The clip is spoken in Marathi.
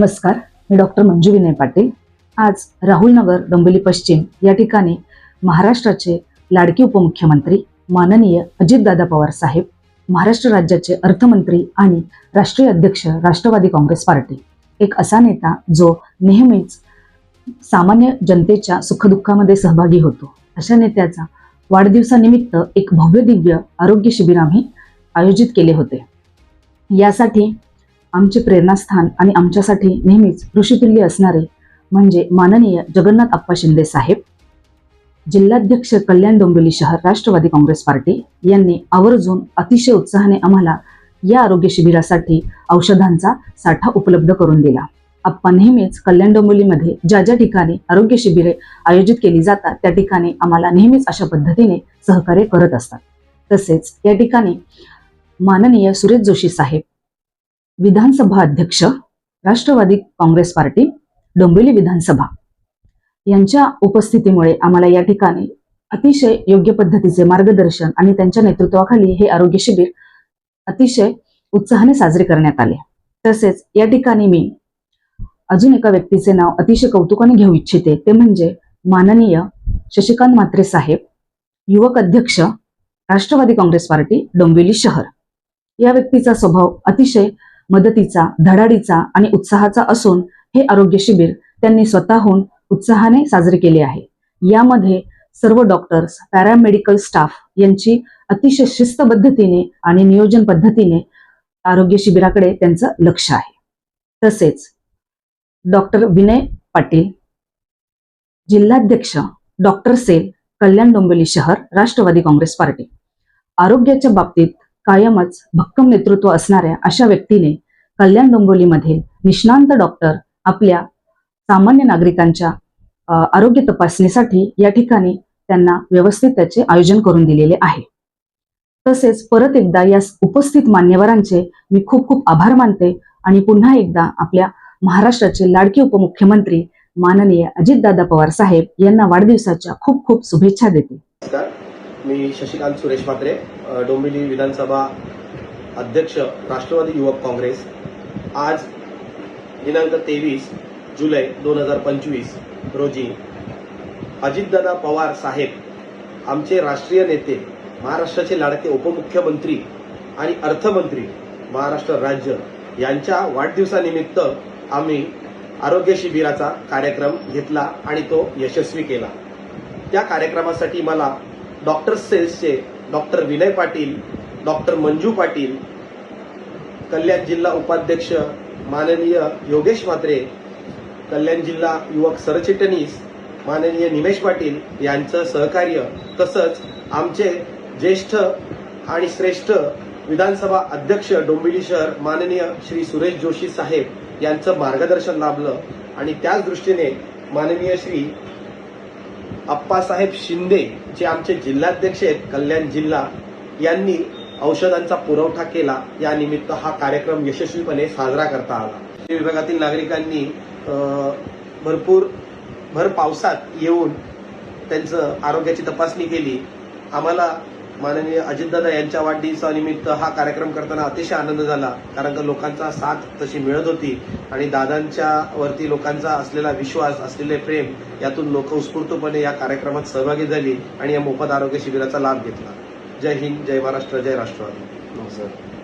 नमस्कार मी डॉक्टर मंजू विनय पाटील. आज राहुलनगर डोंबिवली पश्चिम या ठिकाणी महाराष्ट्राचे लाडके उपमुख्यमंत्री माननीय अजितदादा पवार साहेब महाराष्ट्र राज्याचे अर्थमंत्री आणि राष्ट्रीय अध्यक्ष राष्ट्रवादी काँग्रेस पार्टी. एक असा नेता जो नेहमीच सामान्य जनतेच्या सुखदुःखामध्ये सहभागी होतो. अशा नेत्याचा वाढदिवसानिमित्त एक भव्य दिव्य आरोग्य शिबिर आम्ही आयोजित केले होते. यासाठी आमचे प्रेरणास्थान आणि आमच्यासाठी नेहमीच ऋषितुल्य असणारे म्हणजे माननीय जगन्नाथ अप्पा शिंदे साहेब जिल्हाध्यक्ष कल्याण डोंबिवली शहर राष्ट्रवादी काँग्रेस पार्टी यांनी आवर्जून अतिशय उत्साहाने आम्हाला या आरोग्य शिबिरासाठी औषधांचा साठा उपलब्ध करून दिला. आप्पा नेहमीच कल्याण डोंबिवलीमध्ये ज्या ज्या ठिकाणी आरोग्य शिबिरे आयोजित केली जातात त्या ठिकाणी आम्हाला नेहमीच अशा पद्धतीने सहकार्य करत असतात. तसेच या ठिकाणी माननीय सुरेश जोशी साहेब विधानसभा अध्यक्ष राष्ट्रवादी काँग्रेस पार्टी डोंबिवली विधानसभा. यांच्या उपस्थितीमुळे आम्हाला या ठिकाणी अतिशय योग्य पद्धतीचे मार्गदर्शन आणि त्यांच्या नेतृत्वाखाली हे आरोग्य शिबिर अतिशय उत्साहाने साजरे करण्यात आले. तसेच या ठिकाणी मी अजून एका व्यक्तीचे नाव अतिशय कौतुकाने घेऊ इच्छिते. ते म्हणजे माननीय शशिकांत म्हात्रे साहेब युवक अध्यक्ष राष्ट्रवादी काँग्रेस पार्टी डोंबिवली शहर. या व्यक्तीचा स्वभाव अतिशय मदतीचा धडाडीचा आणि उत्साहाचा असून हे आरोग्य शिबिर त्यांनी स्वतःहून उत्साहाने साजरे केले आहे. यामध्ये सर्व डॉक्टर्स पॅरामेडिकल स्टाफ यांची अतिशय शिस्त पद्धतीने आणि नियोजन पद्धतीने आरोग्य शिबिराकडे त्यांचं लक्ष आहे. तसेच डॉक्टर विनय पाटील जिल्हाध्यक्ष डॉक्टर सेल कल्याण डोंबिवली शहर राष्ट्रवादी काँग्रेस पार्टी. आरोग्याच्या बाबतीत कायमच भक्कम नेतृत्व असणाऱ्या अशा व्यक्तीने कल्याण डोंबिवलीमधील निष्णांत डॉक्टर आपल्या सामान्य नागरिकांच्या आरोग्य तपासणीसाठी या ठिकाणी त्यांना व्यवस्थित त्याचे आयोजन करून दिलेले आहे. तसेच परत एकदा या उपस्थित मान्यवरांचे मी खूप खूप आभार मानते आणि पुन्हा एकदा आपल्या महाराष्ट्राचे लाडके उपमुख्यमंत्री माननीय अजितदादा पवार साहेब यांना वाढदिवसाच्या खूप खूप शुभेच्छा देते. मी शशिकांत सुरेश म्हात्रे डोंबिवली विधानसभा अध्यक्ष राष्ट्रवादी युवक काँग्रेस. आज दिनांक तेवीस जुलै दोन हजार पंचवीस रोजी अजितदादा पवार साहेब आमचे राष्ट्रीय नेते महाराष्ट्राचे लाडके उपमुख्यमंत्री आणि अर्थमंत्री महाराष्ट्र राज्य यांच्या वाढदिवसानिमित्त आम्ही आरोग्य शिबिराचा कार्यक्रम घेतला आणि तो यशस्वी केला. त्या कार्यक्रमासाठी मला डॉक्टर सेल्सचे डॉक्टर विनय पाटील डॉक्टर मंजू पाटील कल्याण जिल्हा उपाध्यक्ष माननीय योगेश म्हात्रे कल्याण जिल्हा युवक सरचिटणीस माननीय निमेश पाटील यांचं सहकार्य तसंच आमचे ज्येष्ठ आणि श्रेष्ठ विधानसभा अध्यक्ष डोंबिवली शहर माननीय श्री सुरेश जोशी साहेब यांचं मार्गदर्शन लाभलं. आणि त्याच दृष्टीने माननीय श्री अप्पासाहेब शिंदे जे आमचे जिल्हाध्यक्ष आहेत कल्याण जिल्हा यांनी औषधांचा पुरवठा केला. या निमित्त हा कार्यक्रम यशस्वीपणे साजरा करता आला. विभागातील नागरिकांनी भरपूर भर पावसात येऊन त्यांचं आरोग्याची तपासणी केली. आम्हाला माननीय अजितदादा यांच्या वाढदिवसानिमित्त हा कार्यक्रम करताना अतिशय आनंद झाला कारण का लोकांचा साथ तशी मिळत होती आणि दादांच्या वरती लोकांचा असलेला विश्वास असलेले प्रेम यातून लोक उत्स्फूर्तपणे या कार्यक्रमात सहभागी झाली आणि या मोफत आरोग्य शिबिराचा लाभ घेतला. जय हिंद जय महाराष्ट्र जय राष्ट्रवादी. नमस्कार.